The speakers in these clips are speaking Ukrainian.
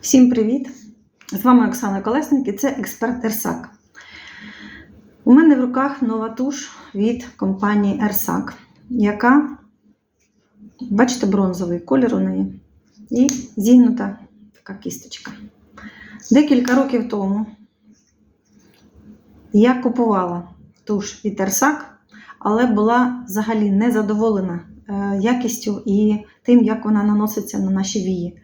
Всім привіт! З вами Оксана Колесник і це експерт Ерсак. У мене в руках нова туш від компанії Ерсак, яка, бачите, бронзовий колір у неї і зігнута така кісточка. Декілька років тому я купувала туш від Ерсак, але була взагалі не задоволена е, якістю і тим, як вона наноситься на наші вії.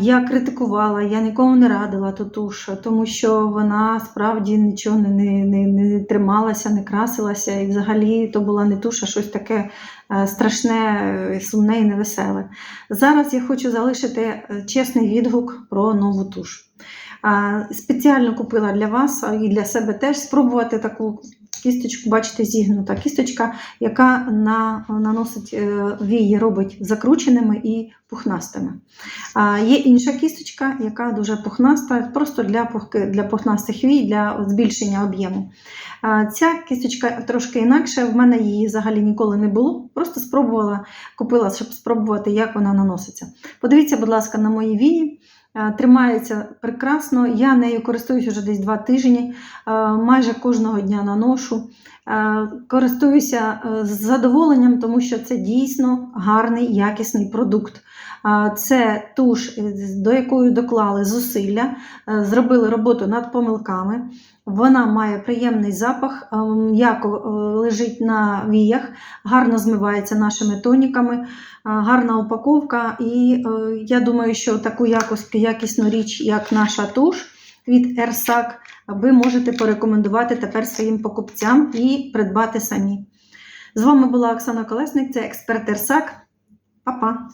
Я критикувала, я нікому не радила ту туш, тому що вона справді нічого не, не, не, трималася, не красилася. І взагалі то була не туш, а щось таке е, страшне, е, сумне і невеселе. Зараз я хочу залишити е, чесний відгук про нову туш. Спеціально купила для вас і для себе теж спробувати таку кісточку, бачите, зігнута кісточка, яка на, наносить е, вії, робить закрученими і пухнастими. А, Є інша кісточка, яка дуже пухнаста, просто для, для пухнастих вій, для збільшення об'єму. Ця кісточка трошки інакша, в мене її взагалі ніколи не було. Просто спробувала, купила, щоб спробувати, як вона наноситься. Подивіться, будь ласка, на мої вії. Е, Тримається прекрасно, я нею користуюсь вже десь два тижні, е, майже кожного дня наношу. Е, Користуюся е, з задоволенням, тому що це дійсно гарний, якісний продукт. Е, Це туш, до якої доклали зусилля, зробили роботу над помилками. Вона має приємний запах, м'яко лежить на віях, гарно змивається нашими тоніками, гарна упаковка. І я думаю, що таку якісну річ, як наша туш від Ерсак, ви можете порекомендувати тепер своїм покупцям і придбати самі. З вами була Оксана Колесник, це експерт Ерсак. Па-па!